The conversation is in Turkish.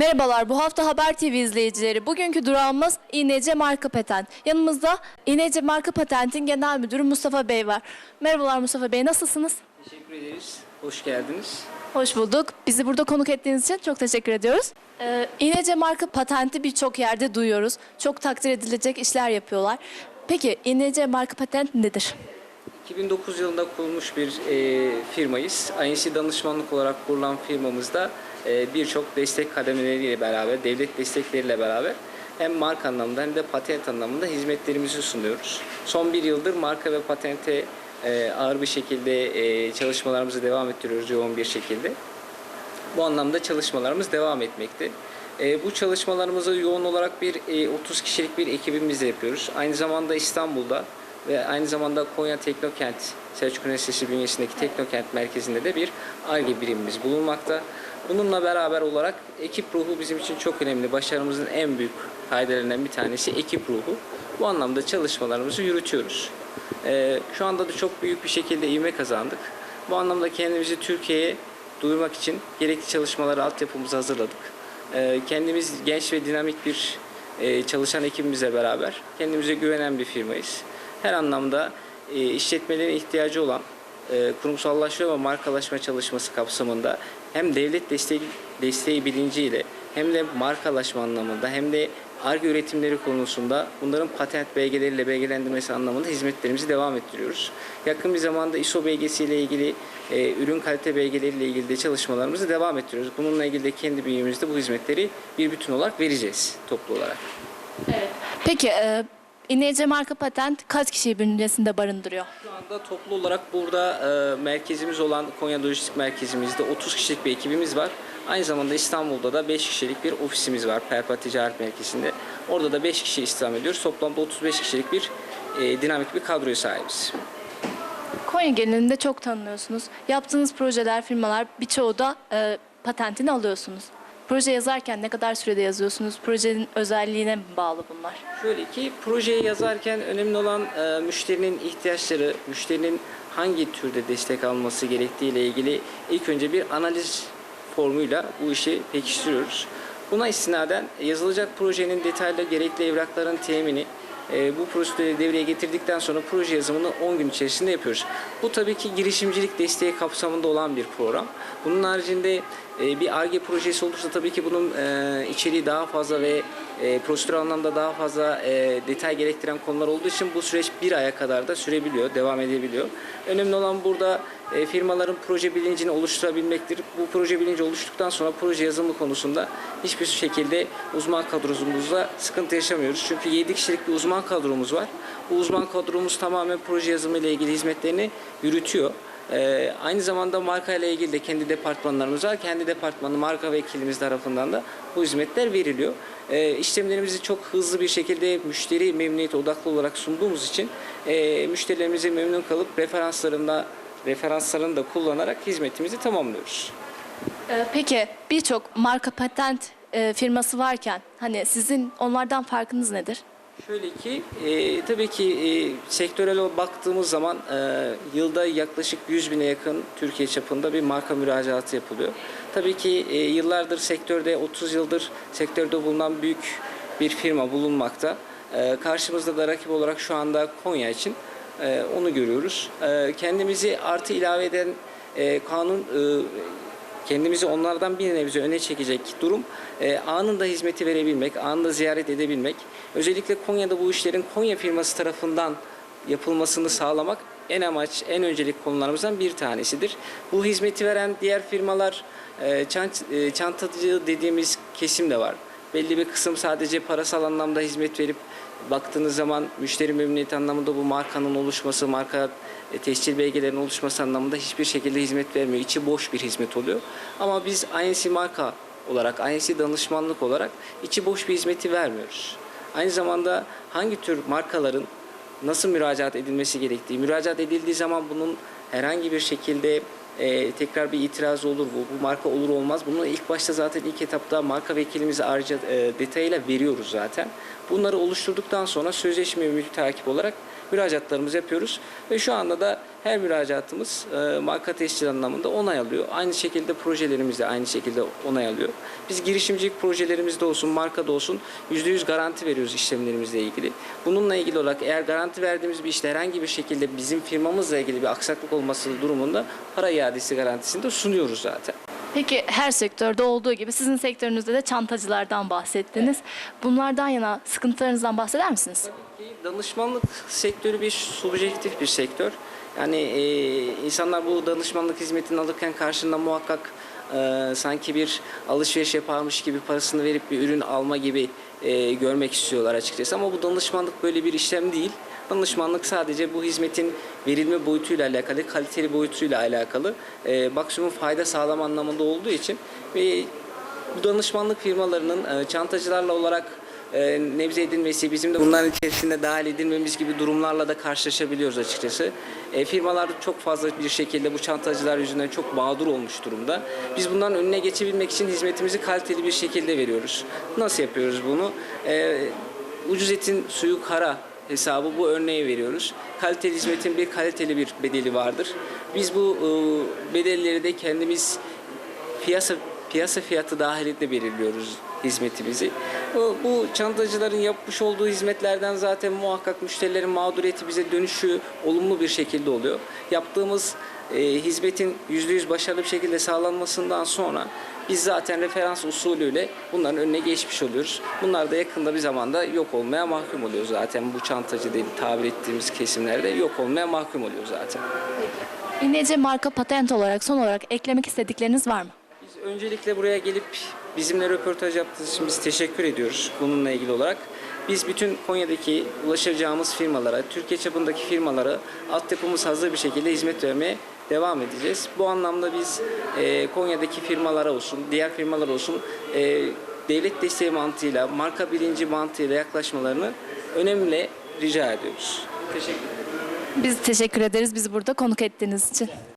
Merhabalar, bu hafta Haber TV izleyicileri. Bugünkü durağımız İNC Marka Patent. Yanımızda İNC Marka Patent'in Genel Müdürü Mustafa Bey var. Merhabalar Mustafa Bey, nasılsınız? Teşekkür ederiz. Hoş geldiniz. Hoş bulduk. Bizi burada konuk ettiğiniz için çok teşekkür ediyoruz. Ee, İNC Marka Patent'i birçok yerde duyuyoruz. Çok takdir edilecek işler yapıyorlar. Peki İNC Marka Patent nedir? 2009 yılında kurulmuş bir e, firmayız. INC danışmanlık olarak kurulan firmamızda e, birçok destek kademeleriyle beraber, devlet destekleriyle beraber hem marka anlamında hem de patent anlamında hizmetlerimizi sunuyoruz. Son bir yıldır marka ve patente e, ağır bir şekilde e, çalışmalarımızı devam ettiriyoruz yoğun bir şekilde. Bu anlamda çalışmalarımız devam etmekte. E, bu çalışmalarımızı yoğun olarak bir e, 30 kişilik bir ekibimizle yapıyoruz. Aynı zamanda İstanbul'da ve aynı zamanda Konya Teknokent, Selçuk Üniversitesi bünyesindeki Teknokent merkezinde de bir ARGE birimimiz bulunmakta. Bununla beraber olarak ekip ruhu bizim için çok önemli. Başarımızın en büyük faydalarından bir tanesi ekip ruhu. Bu anlamda çalışmalarımızı yürütüyoruz. E, şu anda da çok büyük bir şekilde ivme kazandık. Bu anlamda kendimizi Türkiye'ye duyurmak için gerekli çalışmaları, altyapımızı hazırladık. Ee, Kendimiz genç ve dinamik bir e, çalışan ekibimizle beraber kendimize güvenen bir firmayız. Her anlamda e, işletmelerin ihtiyacı olan e, kurumsallaşma ve markalaşma çalışması kapsamında hem devlet desteği, desteği bilinciyle hem de markalaşma anlamında hem de ARGE üretimleri konusunda bunların patent belgeleriyle belgelendirmesi anlamında hizmetlerimizi devam ettiriyoruz. Yakın bir zamanda ISO belgesiyle ilgili e, ürün kalite belgeleriyle ilgili de çalışmalarımızı devam ettiriyoruz. Bununla ilgili de kendi bünyemizde bu hizmetleri bir bütün olarak vereceğiz toplu olarak. Peki e, İNC Marka Patent kaç kişiyi bünyesinde barındırıyor? Şu anda toplu olarak burada e, merkezimiz olan Konya Lojistik Merkezimizde 30 kişilik bir ekibimiz var. Aynı zamanda İstanbul'da da 5 kişilik bir ofisimiz var Perpa Ticaret Merkezi'nde. Orada da 5 kişi istihdam ediyoruz. Toplamda 35 kişilik bir e, dinamik bir kadroya sahibiz. Konya genelinde çok tanınıyorsunuz. Yaptığınız projeler, firmalar birçoğu da e, patentini alıyorsunuz. Proje yazarken ne kadar sürede yazıyorsunuz? Projenin özelliğine bağlı bunlar? Şöyle ki projeyi yazarken önemli olan e, müşterinin ihtiyaçları, müşterinin hangi türde destek alması gerektiği ile ilgili ilk önce bir analiz formuyla bu işi pekiştiriyoruz. Buna istinaden yazılacak projenin detaylı gerekli evrakların temini, e, bu prosedürü devreye getirdikten sonra proje yazımını 10 gün içerisinde yapıyoruz. Bu tabii ki girişimcilik desteği kapsamında olan bir program. Bunun haricinde e, bir ARGE projesi olursa tabii ki bunun e, içeriği daha fazla ve prosedür anlamda daha fazla detay gerektiren konular olduğu için bu süreç bir aya kadar da sürebiliyor, devam edebiliyor. Önemli olan burada e, firmaların proje bilincini oluşturabilmektir. Bu proje bilinci oluştuktan sonra proje yazımı konusunda hiçbir şekilde uzman kadromuzda sıkıntı yaşamıyoruz. Çünkü 7 kişilik bir uzman kadromuz var. Bu uzman kadromuz tamamen proje yazımı ile ilgili hizmetlerini yürütüyor. Ee, aynı zamanda marka ile ilgili de kendi departmanlarımız var. Kendi departmanı marka vekilimiz tarafından da bu hizmetler veriliyor. Ee, işlemlerimizi çok hızlı bir şekilde müşteri memnuniyeti odaklı olarak sunduğumuz için e, müşterilerimize memnun kalıp referanslarında referanslarını da kullanarak hizmetimizi tamamlıyoruz. E, peki birçok marka patent e, firması varken hani sizin onlardan farkınız nedir? Şöyle ki e, tabii ki e, sektörel baktığımız zaman e, yılda yaklaşık 100 bine yakın Türkiye çapında bir marka müracaatı yapılıyor. Tabii ki e, yıllardır sektörde 30 yıldır sektörde bulunan büyük bir firma bulunmakta. E, karşımızda da rakip olarak şu anda Konya için e, onu görüyoruz. E, kendimizi artı ilave eden e, kanun e, kendimizi onlardan bir nebze öne çekecek durum e, anında hizmeti verebilmek, anında ziyaret edebilmek. Özellikle Konya'da bu işlerin Konya firması tarafından yapılmasını sağlamak en amaç, en öncelik konularımızdan bir tanesidir. Bu hizmeti veren diğer firmalar çant, çantacı dediğimiz kesim de var. Belli bir kısım sadece parasal anlamda hizmet verip baktığınız zaman müşteri memnuniyeti anlamında bu markanın oluşması, marka e, tescil belgelerinin oluşması anlamında hiçbir şekilde hizmet vermiyor. İçi boş bir hizmet oluyor. Ama biz INC marka olarak, INC danışmanlık olarak içi boş bir hizmeti vermiyoruz. Aynı zamanda hangi tür markaların nasıl müracaat edilmesi gerektiği, müracaat edildiği zaman bunun herhangi bir şekilde e, tekrar bir itiraz olur bu, bu marka olur olmaz. Bunu ilk başta zaten ilk etapta marka vekilimize ayrıca e, detayıyla veriyoruz zaten. Bunları oluşturduktan sonra sözleşme mülk takip olarak müracaatlarımızı yapıyoruz. Ve şu anda da her müracaatımız e, marka tescil anlamında onay alıyor. Aynı şekilde projelerimiz de aynı şekilde onay alıyor. Biz girişimcilik projelerimizde olsun, markada olsun %100 garanti veriyoruz işlemlerimizle ilgili. Bununla ilgili olarak eğer garanti verdiğimiz bir işte herhangi bir şekilde bizim firmamızla ilgili bir aksaklık olması durumunda para iadesi garantisini de sunuyoruz zaten. Peki her sektörde olduğu gibi sizin sektörünüzde de çantacılardan bahsettiniz. Bunlardan yana sıkıntılarınızdan bahseder misiniz? Danışmanlık sektörü bir subjektif bir sektör. Yani e, insanlar bu danışmanlık hizmetini alırken karşında muhakkak e, sanki bir alışveriş yaparmış gibi parasını verip bir ürün alma gibi e, görmek istiyorlar açıkçası. Ama bu danışmanlık böyle bir işlem değil. Danışmanlık sadece bu hizmetin verilme boyutuyla alakalı, kaliteli boyutuyla alakalı e, maksimum fayda sağlama anlamında olduğu için ve bu danışmanlık firmalarının e, çantacılarla olarak e, nebze edilmesi, bizim de bunların içerisinde dahil edilmemiz gibi durumlarla da karşılaşabiliyoruz açıkçası. E, firmalar çok fazla bir şekilde bu çantacılar yüzünden çok mağdur olmuş durumda. Biz bunların önüne geçebilmek için hizmetimizi kaliteli bir şekilde veriyoruz. Nasıl yapıyoruz bunu? E, ucuz etin suyu kara hesabı bu örneği veriyoruz. Kaliteli hizmetin bir kaliteli bir bedeli vardır. Biz bu e, bedelleri de kendimiz piyasa piyasa fiyatı dahilinde belirliyoruz hizmetimizi. Bu, bu çantacıların yapmış olduğu hizmetlerden zaten muhakkak müşterilerin mağduriyeti bize dönüşü olumlu bir şekilde oluyor. Yaptığımız e, hizmetin %100 başarılı bir şekilde sağlanmasından sonra biz zaten referans usulüyle bunların önüne geçmiş oluyoruz. Bunlar da yakında bir zamanda yok olmaya mahkum oluyor zaten. Bu çantacı diye tabir ettiğimiz kesimlerde yok olmaya mahkum oluyor zaten. İnece marka patent olarak son olarak eklemek istedikleriniz var mı? Biz öncelikle buraya gelip bizimle röportaj yaptığınız için biz teşekkür ediyoruz bununla ilgili olarak. Biz bütün Konya'daki ulaşacağımız firmalara, Türkiye çapındaki firmalara altyapımız hazır bir şekilde hizmet vermeye devam edeceğiz. Bu anlamda biz e, Konya'daki firmalara olsun, diğer firmalar olsun e, devlet desteği mantığıyla, marka bilinci mantığıyla yaklaşmalarını önemli rica ediyoruz. Teşekkür ederim. Biz teşekkür ederiz bizi burada konuk ettiğiniz için.